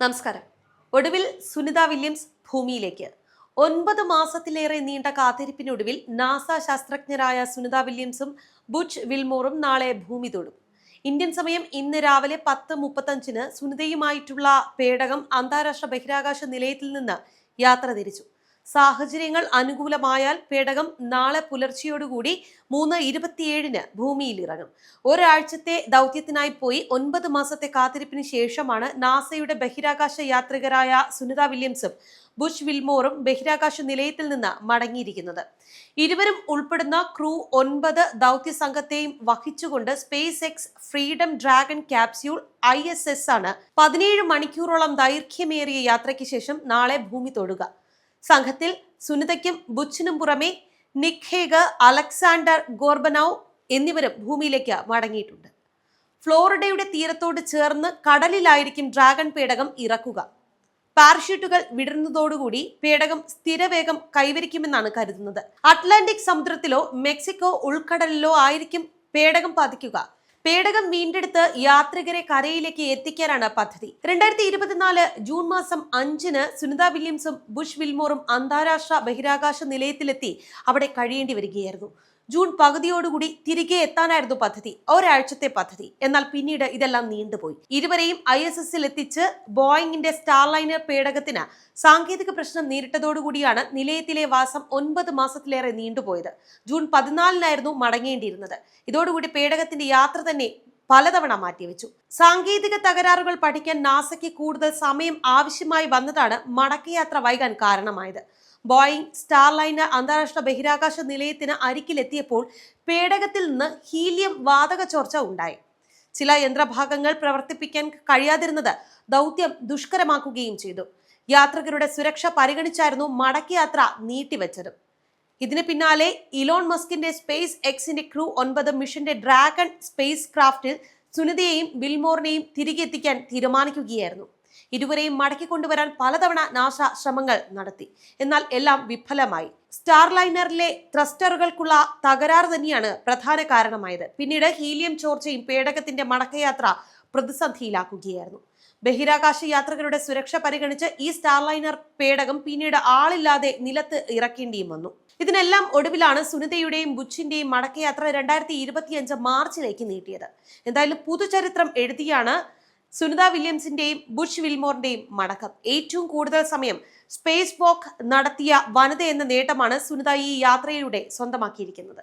നമസ്കാരം. ഒടുവിൽ സുനിത വില്യംസ് ഭൂമിയിലേക്ക്. ഒൻപത് മാസത്തിലേറെ നീണ്ട കാത്തിരിപ്പിനൊടുവിൽ നാസ ശാസ്ത്രജ്ഞരായ സുനിത വില്യംസും ബുച്ച് വിൽമോറും നാളെ ഭൂമി തൊടും. ഇന്ത്യൻ സമയം ഇന്ന് രാവിലെ പത്ത് മുപ്പത്തഞ്ചിന് സുനിതയുമായിട്ടുള്ള പേടകം അന്താരാഷ്ട്ര ബഹിരാകാശ നിലയത്തിൽ നിന്ന് യാത്ര തിരിച്ചു. സാഹചര്യങ്ങൾ അനുകൂലമായാൽ പേടകം നാളെ പുലർച്ചെയോടുകൂടി മൂന്ന് ഇരുപത്തിയേഴിന് ഭൂമിയിൽ ഇറങ്ങും ഒരാഴ്ചത്തെ ദൗത്യത്തിനായി പോയി ഒൻപത് മാസത്തെ കാത്തിരിപ്പിന് ശേഷമാണ് നാസയുടെ ബഹിരാകാശ യാത്രികരായ സുനിത വില്യംസും ബുഷ് വിൽമോറും ബഹിരാകാശ നിലയത്തിൽ നിന്ന് മടങ്ങിയിരിക്കുന്നത്. ഇരുവരും ഉൾപ്പെടുന്ന ക്രൂ ഒൻപത് ദൗത്യ സംഘത്തെയും വഹിച്ചുകൊണ്ട് SpaceX freedom dragon capsule I S S ആണ് പതിനേഴ് മണിക്കൂറോളം ദൈർഘ്യമേറിയ യാത്രയ്ക്ക് ശേഷം നാളെ ഭൂമി തൊടുക. സംഘത്തിൽ സുനിതയ്ക്കും ബുച്ചിനും പുറമെ നിഖേഗ് അലക്സാണ്ടർ ഗോർബനൌ എന്നിവരും ഭൂമിയിലേക്ക് മടങ്ങിയിട്ടുണ്ട്. ഫ്ലോറിഡയുടെ തീരത്തോട് ചേർന്ന് കടലിലായിരിക്കും ഡ്രാഗൺ പേടകം ഇറക്കുക. പാരഷൂട്ടുകൾ വിടുന്നതോടുകൂടി പേടകം സ്ഥിരവേഗം കൈവരിക്കുമെന്നാണ് കരുതുന്നത്. അറ്റ്ലാന്റിക് സമുദ്രത്തിലോ മെക്സിക്കോ ഉൾക്കടലിലോ ആയിരിക്കും പേടകം പതിക്കുക. പേടകം വീണ്ടെടുത്ത് യാത്രികരെ കരയിലേക്ക് എത്തിക്കാനാണ് പദ്ധതി. രണ്ടായിരത്തി ഇരുപത്തിനാല് ജൂൺ മാസം അഞ്ചിന് സുനിത വില്യംസും ബുഷ് വിൽമോറും അന്താരാഷ്ട്ര ബഹിരാകാശ നിലയത്തിലെത്തി അവിടെ കഴിയേണ്ടി വരികയായിരുന്നു. ജൂൺ പകുതിയോടുകൂടി തിരികെ എത്താനായിരുന്നു പദ്ധതി ഒരാഴ്ചത്തെ പദ്ധതി. എന്നാൽ പിന്നീട് ഇതെല്ലാം നീണ്ടുപോയി. ഇരുവരെയും ഐ എസ് എസിൽ എത്തിച്ച് ബോയിങ്ങിന്റെ സ്റ്റാർലൈനർ പേടകത്തിന് സാങ്കേതിക പ്രശ്നം നേരിട്ടതോടുകൂടിയാണ് നിലയത്തിലെ വാസം ഒൻപത് മാസത്തിലേറെ നീണ്ടുപോയത്. ജൂൺ പതിനാലിനായിരുന്നു മടങ്ങേണ്ടിയിരുന്നത്. ഇതോടുകൂടി പേടകത്തിന്റെ യാത്ര തന്നെ പലതവണ മാറ്റിവെച്ചു. സാങ്കേതിക തകരാറുകൾ പഠിക്കാൻ നാസയ്ക്ക് കൂടുതൽ സമയം ആവശ്യമായി വന്നതാണ് മടക്കയാത്ര വൈകാൻ കാരണമായത്. ബോയിങ് സ്റ്റാർലൈനർ അന്താരാഷ്ട്ര ബഹിരാകാശ നിലയത്തിന് അരികിലെത്തിയപ്പോൾ പേടകത്തിൽ നിന്ന് ഹീലിയം വാതക ചോർച്ച ഉണ്ടായി. ചില യന്ത്രഭാഗങ്ങൾ പ്രവർത്തിപ്പിക്കാൻ കഴിയാതിരുന്നത് ദൗത്യം ദുഷ്കരമാക്കുകയും ചെയ്തു. യാത്രികരുടെ സുരക്ഷ പരിഗണിച്ചായിരുന്നു മടക്കയാത്ര നീട്ടിവെച്ചത്. ഇതിന് പിന്നാലെ ഇലോൺ മസ്കിന്റെ സ്പേസ് എക്സിന്റെ ക്രൂ ഒൻപത് മിഷന്റെ ഡ്രാഗൺ സ്പേസ് ക്രാഫ്റ്റിൽ സുനിതയെയും ബിൽമോറിനെയും തിരികെ എത്തിക്കാൻ തീരുമാനിക്കുകയായിരുന്നു. ഇരുവരെയും മടക്കി കൊണ്ടുവരാൻ പലതവണ നാസ ശ്രമങ്ങൾ നടത്തി. എന്നാൽ എല്ലാം വിഫലമായി. സ്റ്റാർലൈനറിലെ ത്രസ്റ്ററുകൾക്കുള്ള തകരാറ് തന്നെയാണ് പ്രധാന കാരണമായത്. പിന്നീട് ഹീലിയം ചോർച്ചയും പേടകത്തിന്റെ മടക്കയാത്ര പ്രതിസന്ധിയിലാക്കുകയായിരുന്നു. ബഹിരാകാശ യാത്രികരുടെ സുരക്ഷ പരിഗണിച്ച് ഈ സ്റ്റാർലൈനർ പേടകം പിന്നീട് ആളില്ലാതെ നിലത്ത് ഇറക്കേണ്ടിയും വന്നു. ഇതിനെല്ലാം ഒടുവിലാണ് സുനിതയുടെയും ബുച്ചിന്റെയും മടക്കയാത്ര രണ്ടായിരത്തി ഇരുപത്തിയഞ്ച് മാർച്ചിലേക്ക് നീട്ടിയത്. എന്തായാലും പുതുചരിത്രം എഴുതിയാണ് സുനിത വില്യംസിന്റെയും ബുഷ് വിൽമോറിന്റെയും മടക്കം. ഏറ്റവും കൂടുതൽ സമയം സ്പേസ് വോക്ക് നടത്തിയ വനിത എന്ന നേട്ടമാണ് സുനിത ഈ യാത്രയിലൂടെ സ്വന്തമാക്കിയിരിക്കുന്നത്.